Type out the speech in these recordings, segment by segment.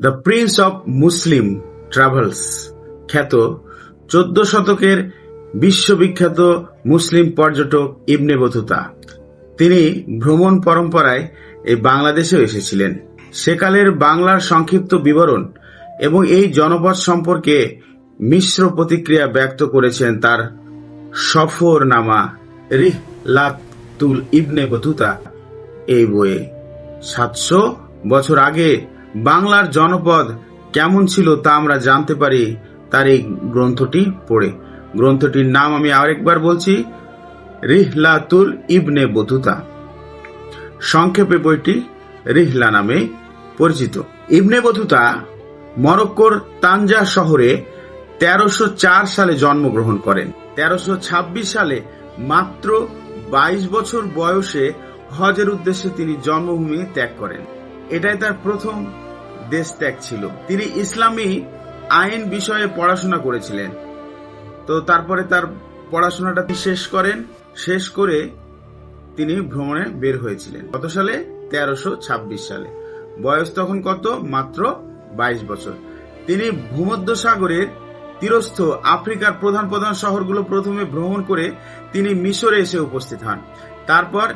The prince of Muslim travels খ্যাত চোদ্দ শতকের বিশ্ববিখ্যাত মুসলিম পর্যটক ইবনে বতুতা। তিনি ভ্রমণ পরম্পরায় এই বাংলাদেশেও এসেছিলেন। সেকালের বাংলার সংক্ষিপ্ত বিবরণ এবং এই জনপদ সম্পর্কে মিশ্র প্রতিক্রিয়া ব্যক্ত করেছেন তার সফরনামা রিহ লাতুল ইবনে বতুতা। এই বইয়ে সাতশো বছর আগে বাংলার জনপদ কেমন ছিল তা আমরা জানতে পারি। তার এই গ্রন্থটি পড়ে। গ্রন্থটির নাম আমি আরেকবার বলছি, রিহলাতুল ইবনে বতুতা। সংক্ষেপে বইটি রিহলা নামে পরিচিত। ইবনে বতুতা মরক্কোর তানজা শহরে তেরোশো সালে জন্মগ্রহণ করেন। তেরোশো সালে মাত্র বাইশ বছর বয়সে হজের উদ্দেশ্যে তিনি জন্মভূমি ত্যাগ করেন। এটাই তার প্রথম দেশ ত্যাগ ছিল। তিনি ইসলামী আইন বিষয়ে পড়াশোনা করেছিলেন। তো তারপরে তার পড়াশোনাটা শেষ করেন। শেষ করে তিনি ভ্রমণে বের হয়েছিলেন। কত সালে? তেরোশো ছাব্বিশ সালে। বয়স তখন কত? মাত্র বাইশ বছর। তিনি ভূমধ্য সাগরের তীরস্থ আফ্রিকার প্রধান প্রধান শহরগুলো প্রথমে ভ্রমণ করে তিনি মিশরে এসে উপস্থিত হন। তারপর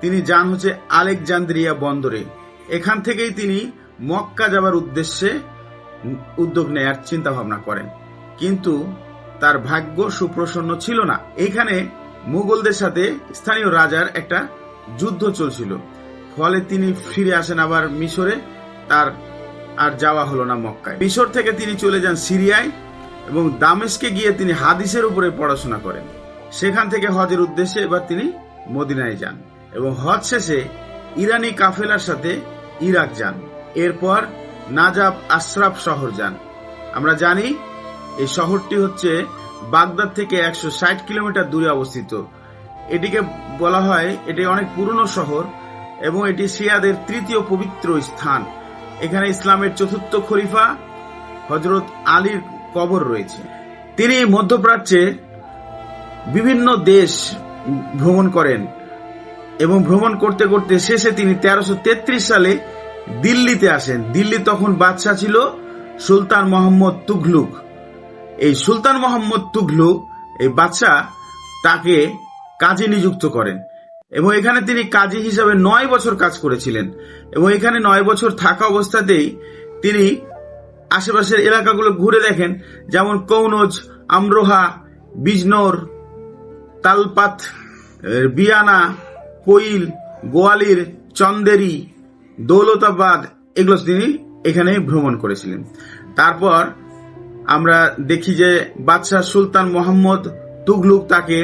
তিনি যান হচ্ছে আলেকজান্দ্রিয়া বন্দরে। এখান থেকেই তিনি মক্কা যাবার উদ্দেশ্যে উদ্যোগ নেয়ার চিন্তা ভাবনা করেন। কিন্তু তার ভাগ্য সুপ্রসন্ন ছিল না। এখানে মুঘলদের সাথে স্থানীয় রাজার একটা যুদ্ধ চলছিল। ফলে তিনি ফিরে আসেন আবার মিশরে। তার আর যাওয়া হলো না মক্কায়। মিশর থেকে তিনি চলে যান সিরিয়ায় এবং দামেশকে গিয়ে তিনি হাদিসের উপরে পড়াশোনা করেন। সেখান থেকে হজের উদ্দেশ্যে এবার তিনি মদিনায় যান এবং হজ শেষে ইরানি কাফেলার সাথে ইরাক যান। এরপর নাজাব আশরাফ শহর যান। আমরা জানি এই শহরটি হচ্ছে বাগদাদ থেকে একশো ষাট কিলোমিটার দূরে অবস্থিত। এটিকে বলা হয়, এটি অনেক পুরনো শহর এবং এটি শিয়াদের তৃতীয় পবিত্র স্থান। এখানে ইসলামের চতুর্থ খলিফা হজরত আলীর কবর রয়েছে। তিনি মধ্যপ্রাচ্যে বিভিন্ন দেশ ভ্রমণ করেন এবং ভ্রমণ করতে করতে শেষে তিনি তেরোশো সালে দিল্লিতে আসেন। দিল্লি তখন বাদশাহ ছিল সুলতান মোহাম্মদ তুঘলুক। এই সুলতান মোহাম্মদ তুঘলুক, এই বাদশাহ, তাকে কাজে নিযুক্ত করেন এবং এখানে তিনি কাজী হিসাবে নয় বছর কাজ করেছিলেন এবং এখানে নয় বছর থাকা অবস্থাতেই তিনি আশেপাশের এলাকাগুলো ঘুরে দেখেন, যেমন কৌনজ, আমরোহা, বিজনোর, তালপাত বিয়ানা, কোইল, গোয়ালির, চন্দেরি দৌলতাবাদ এগুলো তিনি এখানে ভ্রমণ করেছিলেন। তারপর আমরা দেখি যে বাদশাহ সুলতান মোহাম্মদ তুগলুক তাকে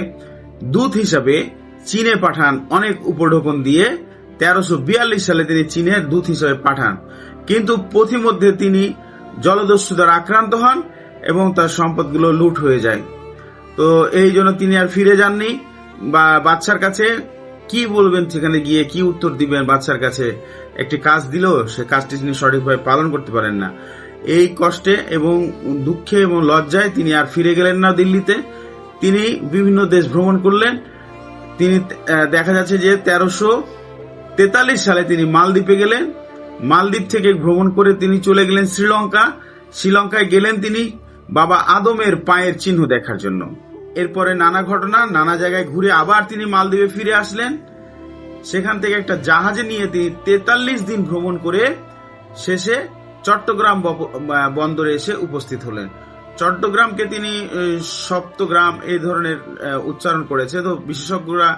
দূত হিসাবে চীনে পাঠান, অনেক উপঢৌকন দিয়ে। তেরোশো বিয়াল্লিশ সালে তিনি চীনে দূত হিসাবে পাঠান। কিন্তু পথিমধ্যে তিনি জলদস্যু দ্বারা আক্রান্ত হন এবং তার সম্পদগুলো লুট হয়ে যায়। তো এই জন্য তিনি আর ফিরে যাননি বা বাচ্চার কাছে কি বলবেন সেখানে গিয়ে কি উত্তর দিবেন বাচ্চার কাছে? একটি কাজ দিল, সে কাজটি তিনি সঠিকভাবে পালন করতে পারেন না। এই কষ্টে এবং দুঃখে এবং লজ্জায় তিনি আর ফিরে গেলেন না দিল্লিতে। তিনি বিভিন্ন দেশ ভ্রমণ করলেন। তিনি দেখা যাচ্ছে যে তেরোশো তেতাল্লিশ সালে তিনি মালদ্বীপে গেলেন। মালদ্বীপ থেকে ভ্রমণ করে তিনি চলে গেলেন শ্রীলঙ্কা। শ্রীলঙ্কায় গেলেন তিনি বাবা আদমের পায়ের চিহ্ন দেখার জন্য। এরপরে নানা ঘটনা, নানা জায়গায় ঘুরে আবার তিনি মালদ্বীপে ফিরে আসলেন। সেখান থেকে একটা জাহাজে নিয়ে তিনি তেতাল্লিশ দিন ভ্রমণ করে শেষে চট্টগ্রাম বন্দরে এসে উপস্থিত হলেন। চট্টগ্রামকে তিনি সপ্তগ্রাম এই ধরনের উচ্চারণ করেছে। তো বিশেষজ্ঞরা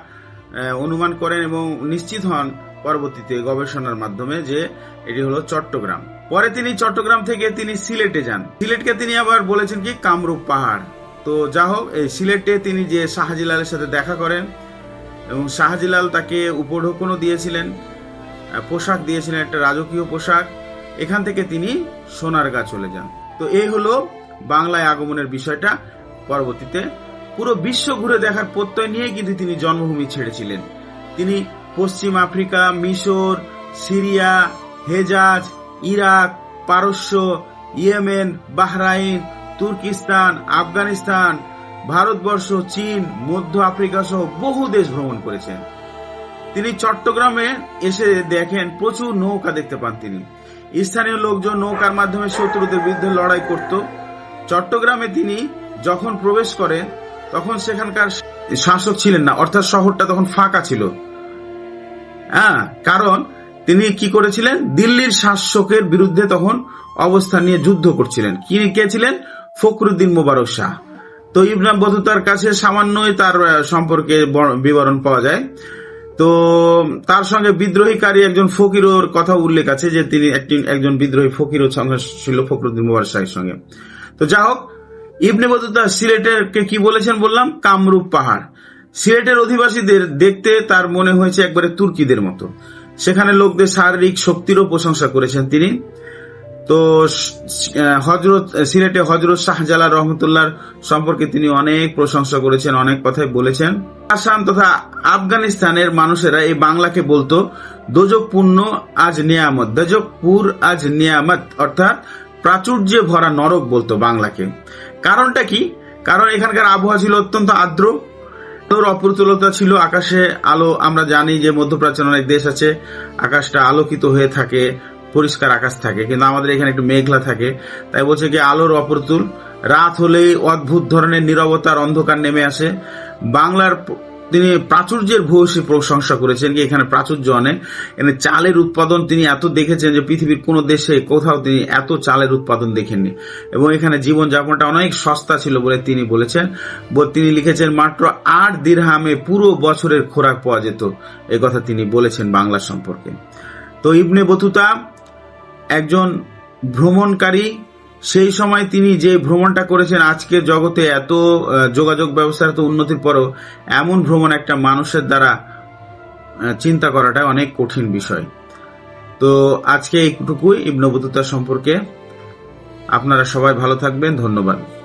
অনুমান করেন এবং নিশ্চিত হন পরবর্তীতে গবেষণার মাধ্যমে যে এটি হলো চট্টগ্রাম। পরে তিনি চট্টগ্রাম থেকে তিনি সিলেটে যান। সিলেটকে তিনি আবার বলেছেন কি, কামরূপ পাহাড়। তো যা হোক, এই সিলেটে তিনি যে শাহজিলালের সাথে দেখা করেন এবং শাহজিলাল তাকে উপঢৌকনও দিয়েছিলেন পোশাক দিয়েছিলেন, একটা রাজকীয় পোশাক, এখান থেকে তিনি সোনারগাঁ চলে যান। তো এই হলো বাংলায় আগমনের বিষয়টা। পরবর্তীতে পুরো বিশ্ব ঘুরে দেখার প্রত্যয় নিয়ে কিন্তু তিনি জন্মভূমি ছেড়েছিলেন। তিনি পশ্চিম আফ্রিকা, মিশর, সিরিয়া, হেজাজ, ইরাক, পারস্য, Yemen, Bahrain Turkistan, Afghanistan, Bharatvarsha, চীন, মধ্য আফ্রিকা সহ বহু দেশ ভ্রমণ করেছেন। তিনি চট্টগ্রামে এসে দেখেন প্রচুর নৌকা দেখতে পান তিনি। স্থানীয় লোকজন নৌকার মাধ্যমে শত্রুদের বিরুদ্ধে লড়াই করত। চট্টগ্রামে তিনি যখন প্রবেশ করেন, তখন সেখানকার শাসক ছিলেন না, অর্থাৎ শহরটা তখন ফাঁকা ছিল। হ্যাঁ কারণ তিনি কি করেছিলেন? দিল্লির শাসকের বিরুদ্ধে তখন অবস্থান নিয়ে যুদ্ধ করছিলেন। কি কে ছিলেন? ফখরুদ্দিন মোবারক শাহ। তো ইবরাম বতুতার কাছে সামান্যই তার সম্পর্কে বর- বিবরণ পাওয়া যায়। তো তার সঙ্গে বিদ্রোহীকারী একজন ফকিরোর কথা উল্লেখ আছে যে তিনি একটি, একজন বিদ্রোহী সঙ্গে ছিল ফখরুদ্দিন মোবারক শাহের সঙ্গে। তো যা হোক, ইবনে বতুতা সিলেটের কে কি বলেছেন বললাম? কামরূপ পাহাড়। সিলেটের অধিবাসীদের দেখতে তার মনে হয়েছে একবারে তুর্কিদের মতো। সেখানে লোকদের শারীরিক শক্তিরও প্রশংসা করেছেন তিনি। তো হজরত সিলেটে হজরত শাহজালাল রহমতুল্লাহ সম্পর্কে তিনি অনেক প্রশংসা করেছেন, অনেক কথাই বলেছেন। আসাম তথা আফগানিস্তানের মানুষেরা এই বাংলাকে বলতো দোজকপূর্ণ আজ নিয়ামত দোজকপুর আজ নিয়ামত অর্থাৎ প্রাচুর্যে ভরা নরক বলতো বাংলাকে। কারণটা কি? কারণ এখানকার আবহাওয়া ছিল অত্যন্ত আর্দ্র। আলোর অপ্রতুলতা ছিল আকাশে আলো। আমরা জানি যে মধ্যপ্রাচ্যের অনেক দেশ আছে, আকাশটা আলোকিত হয়ে থাকে। পরিষ্কার আকাশ থাকে, কিন্তু আমাদের এখানে একটু মেঘলা থাকে। তাই বলছে কি, আলোর অপ্রতুল। রাত হলেই অদ্ভুত ধরনের নিরবতার অন্ধকার নেমে আসে। বাংলার তিনি প্রাচুর্যের ভূয়সী প্রশংসা করেছেন কি, এখানে প্রাচুর্য অনেক। এখানে চালের উৎপাদন তিনি এত দেখেছেন যে পৃথিবীর কোনো দেশে কোথাও তিনি এত চালের উৎপাদন দেখেননি। এবং এখানে জীবনযাপনটা অনেক সস্তা ছিল বলে তিনি বলেছেন। তিনি লিখেছেন, মাত্র আট দিরহামে পুরো বছরের খোরাক পাওয়া যেত। এ কথা তিনি বলেছেন বাংলা সম্পর্কে। তো ইবনে বতুতা একজন ভ্রমণকারী, সেই সময় তিনি যে ভ্রমণটা করেছেন, আজকে জগতে এত যোগাযোগ ব্যবস্থার এত উন্নতির পরও এমন ভ্রমণ একটা মানুষের দ্বারা চিন্তা করাটা অনেক কঠিন বিষয়। তো আজকে এইটুকুই ইবনবতুতা সম্পর্কে। আপনারা সবাই ভালো থাকবেন, ধন্যবাদ।